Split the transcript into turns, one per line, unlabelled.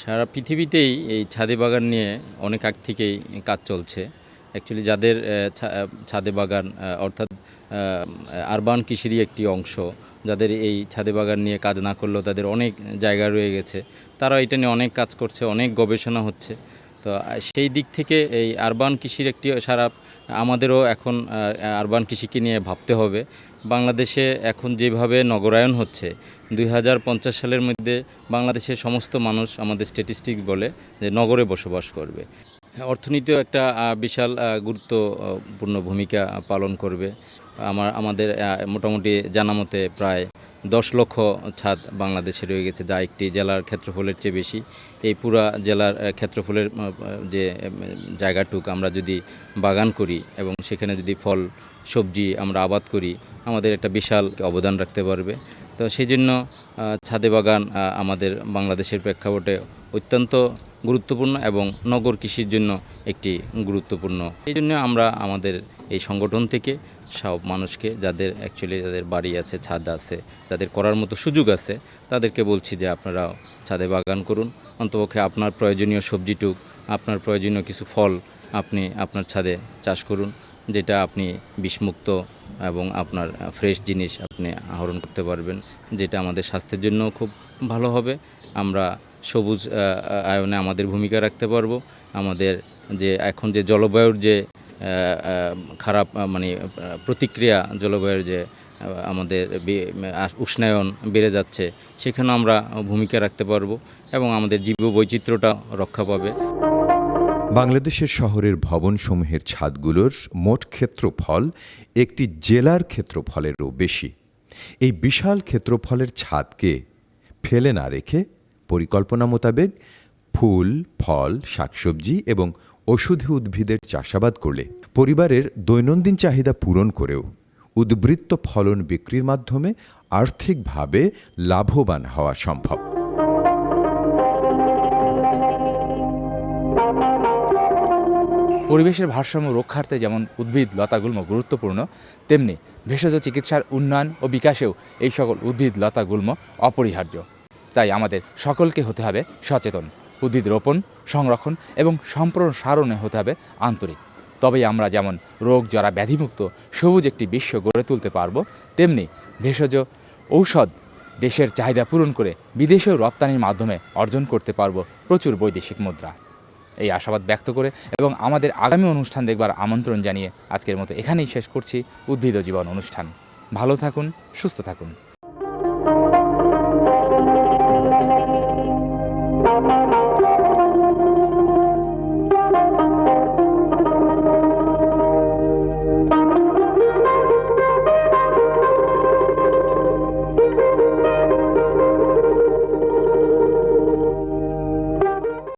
সারা পৃথিবীতেই এই ছাদে বাগান নিয়ে অনেক আগ থেকেই কাজ চলছে। অ্যাকচুয়ালি যাদের ছাদে বাগান অর্থাৎ আরবান কৃষিরই একটি অংশ, যাদের এই ছাদে বাগান নিয়ে কাজ না করলেও তাদের অনেক জায়গা রয়ে গেছে। তারা এটা নিয়ে অনেক কাজ করছে, অনেক গবেষণা হচ্ছে। তো সেই দিক থেকে এই আরবান কৃষির একটি সারা, আমাদেরও এখন আরবান কৃষিকে নিয়ে ভাবতে হবে। বাংলাদেশে এখন যেভাবে নগরায়ন হচ্ছে, দুই হাজার পঞ্চাশ সালের মধ্যে বাংলাদেশের সমস্ত মানুষ আমাদের স্ট্যাটিস্টিক বলে যে নগরে বসবাস করবে। অর্থনীতিও একটা বিশাল গুরুত্বপূর্ণ ভূমিকা পালন করবে। আমার, আমাদের মোটামুটি জানামতে প্রায় দশ লক্ষ ছাদ বাংলাদেশে রয়ে গেছে, যা একটি জেলার ক্ষেত্রফলের চেয়ে বেশি। এই পুরা জেলার ক্ষেত্রফলের যে জায়গাটুক আমরা যদি বাগান করি এবং সেখানে যদি ফল, সবজি আমরা আবাদ করি, আমাদের একটা বিশাল অবদান রাখতে পারবে। তো সেই জন্য ছাদে বাগান আমাদের বাংলাদেশের প্রেক্ষাপটে অত্যন্ত গুরুত্বপূর্ণ এবং নগর কৃষির জন্য একটি গুরুত্বপূর্ণ। এই জন্য আমরা আমাদের এই সংগঠন থেকে সব মানুষকে যাদের অ্যাকচুয়ালি যাদের বাড়ি আছে, ছাদ আছে, যাদের করার মতো সুযোগ আছে, তাদেরকে বলছি যে আপনারা ছাদে বাগান করুন। অন্তপক্ষে আপনার প্রয়োজনীয় সবজিটুক, আপনার প্রয়োজনীয় কিছু ফল আপনি আপনার ছাদে চাষ করুন, যেটা আপনি বিষমুক্ত এবং আপনার ফ্রেশ জিনিস আপনি আহরণ করতে পারবেন, যেটা আমাদের স্বাস্থ্যের জন্য খুব ভালো হবে। আমরা সবুজ আয়নে আমাদের ভূমিকা রাখতে পারব। আমাদের যে এখন যে জলবায়ুর যে খারাপ মানে প্রতিক্রিয়া জলবায়ুর যে আমাদের উষ্ণায়ন বেড়ে যাচ্ছে সেখানে আমরা ভূমিকা রাখতে পারব এবং আমাদের জীব বৈচিত্র্যটা রক্ষা পাবে।
বাংলাদেশের শহরের ভবনসমূহের ছাদগুলোর মোট ক্ষেত্রফল একটি জেলার ক্ষেত্রফলেরও বেশি। এই বিশাল ক্ষেত্রফলের ছাদকে ফেলে না রেখে পরিকল্পনা মোতাবেক ফুল, ফল, শাকসবজি এবং ওষুধি উদ্ভিদের চাষাবাদ করলে পরিবারের দৈনন্দিন চাহিদা পূরণ করেও উদ্বৃত্ত ফলন বিক্রির মাধ্যমে আর্থিকভাবে লাভবান হওয়া সম্ভব।
পরিবেশের ভারসাম্য রক্ষার্থে যেমন উদ্ভিদ লতাগুল্ম গুরুত্বপূর্ণ, তেমনি ভেষজ চিকিৎসার উন্নয়ন ও বিকাশেও এই সকল উদ্ভিদ লতাগুল্ম অপরিহার্য। তাই আমাদের সকলকে হতে হবে সচেতন। উদ্ভিদ রোপণ সংরক্ষণ এবং সম্প্রসারণে হতে হবে আন্তরিক। তবেই আমরা যেমন রোগ, জরা ব্যাধিমুক্ত, সবুজ একটি বিশ্ব গড়ে তুলতে পারব, তেমনি ভেষজ ঔষধ দেশের চাহিদা পূরণ করে বিদেশেও রপ্তানির মাধ্যমে অর্জন করতে পারব প্রচুর বৈদেশিক মুদ্রা। এই আশাবাদ ব্যক্ত করে এবং আমাদের আগামী অনুষ্ঠান দেখবার আমন্ত্রণ জানিয়ে আজকের মতো এখানেই শেষ করছি উদ্ভিদ জীবন অনুষ্ঠান। ভালো থাকুন, সুস্থ থাকুন।